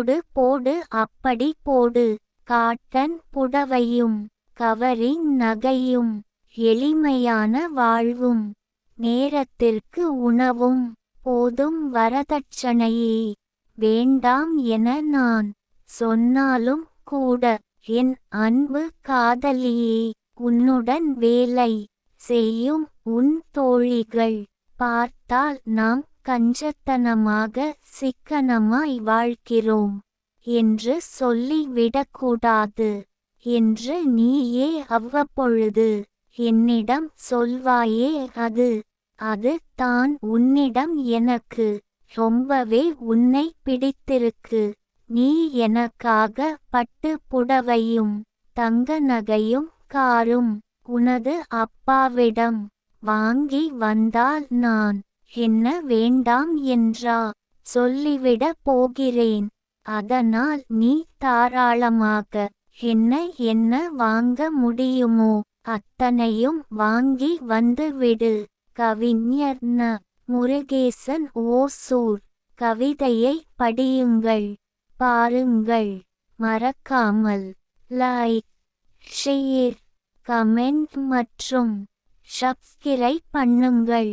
போடு போடு அப்படி போடு. காட்டன் புடவையும் கவரிங் நகையும் எளிமையான வாழ்வும். நேரத்திற்கு உணவும் போதும் வரதட்சணையே. வேண்டாம் என நான் சொன்னாலும் கூட என் அன்பு காதலியே. உன்னுடன் வேலை செய்யும் உன் தோழிகள் பார்த்தால் நாம் கஞ்சத்தனமாக சிக்கனமாய் வாழ்கிறோம் என்று சொல்லிவிடக்கூடாது என்று நீயே அவ்வப்பொழுது என்னிடம் சொல்வாயே அது. அது தான் உன்னிடம் எனக்கு ரொம்பவே உன்னை பிடித்திருக்கு. நீ எனக்காக பட்டு புடவையும் தங்க நகையும் காரும் உனது அப்பாவிடம் வாங்கி வந்தால் நான் என்ன வேண்டாம் என்றா? சொல்லிவிட போகிறேன். அதனால் நீ தாராளமாக என்ன என்ன வாங்க முடியுமோ அத்தனையும் வாங்கி வந்து விடு. கவிஞர் ந. முருகேசன் ஓசூர். கவிதையை படியுங்கள். பாருங்கள். மறக்காமல் லைக் ஷேர் கமெண்ட் மற்றும் சப்ஸ்கிரைப் பண்ணுங்கள்.